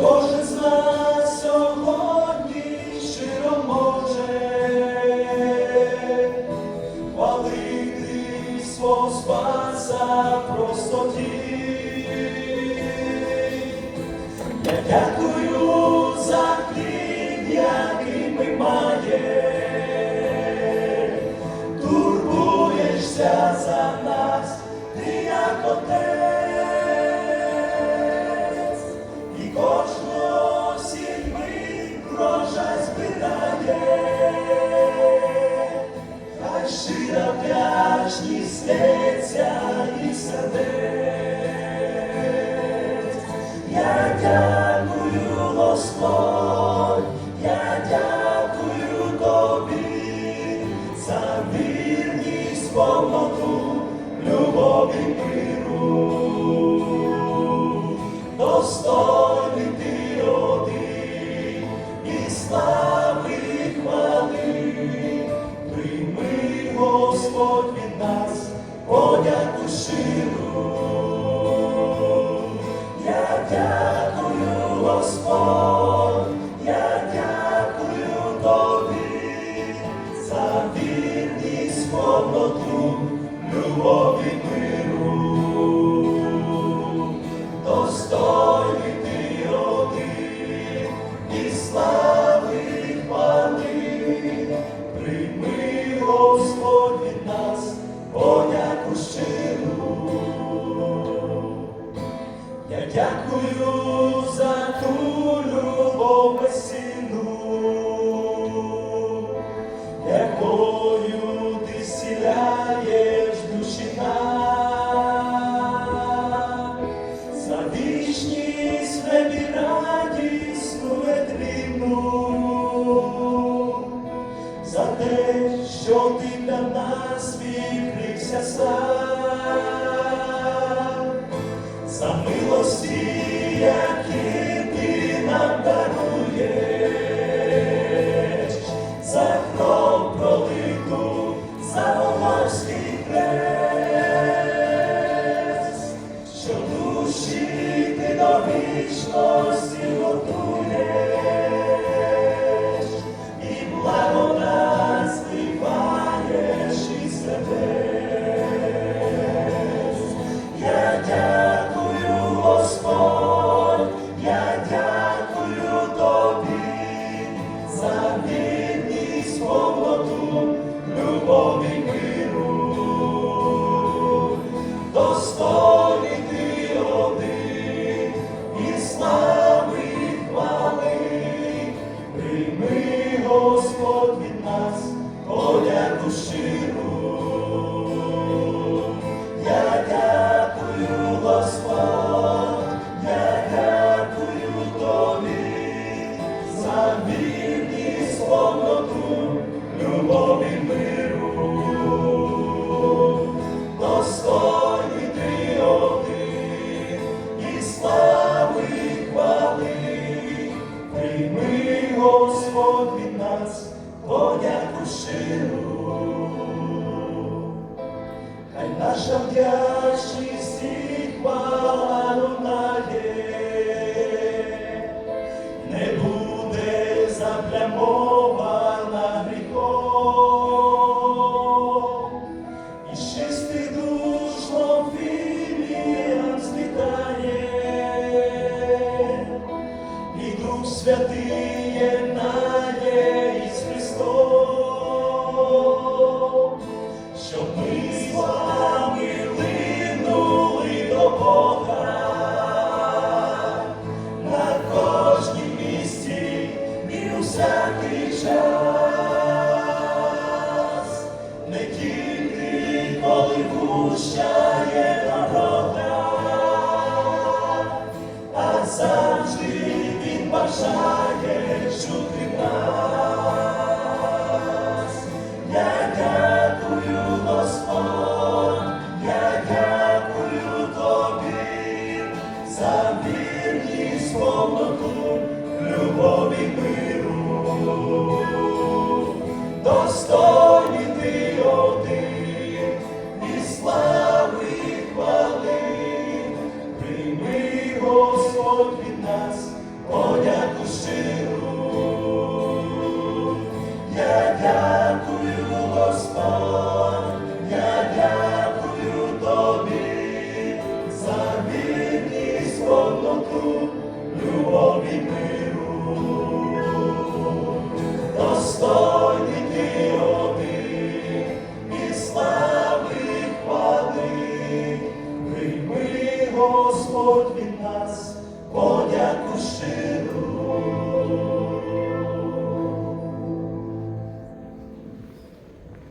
кожен з нас сьогодні щиро може хвалити свого спаса простоті. Дякую за хліб, який ми маємо, турбуєшся за нас. Божий миру. Who is the за милості, які ти нам даруєш, за кров пролиту, за волоський хрест, що душі ти довічно Amen. достойний ти один, і слави хвали, прийми Господь від нас, подяку щиру, хай наша вдячність і Дух Святий єднає із Христом, щоб ми з вами. Apóstolo. Господь від нас, подяку щиру.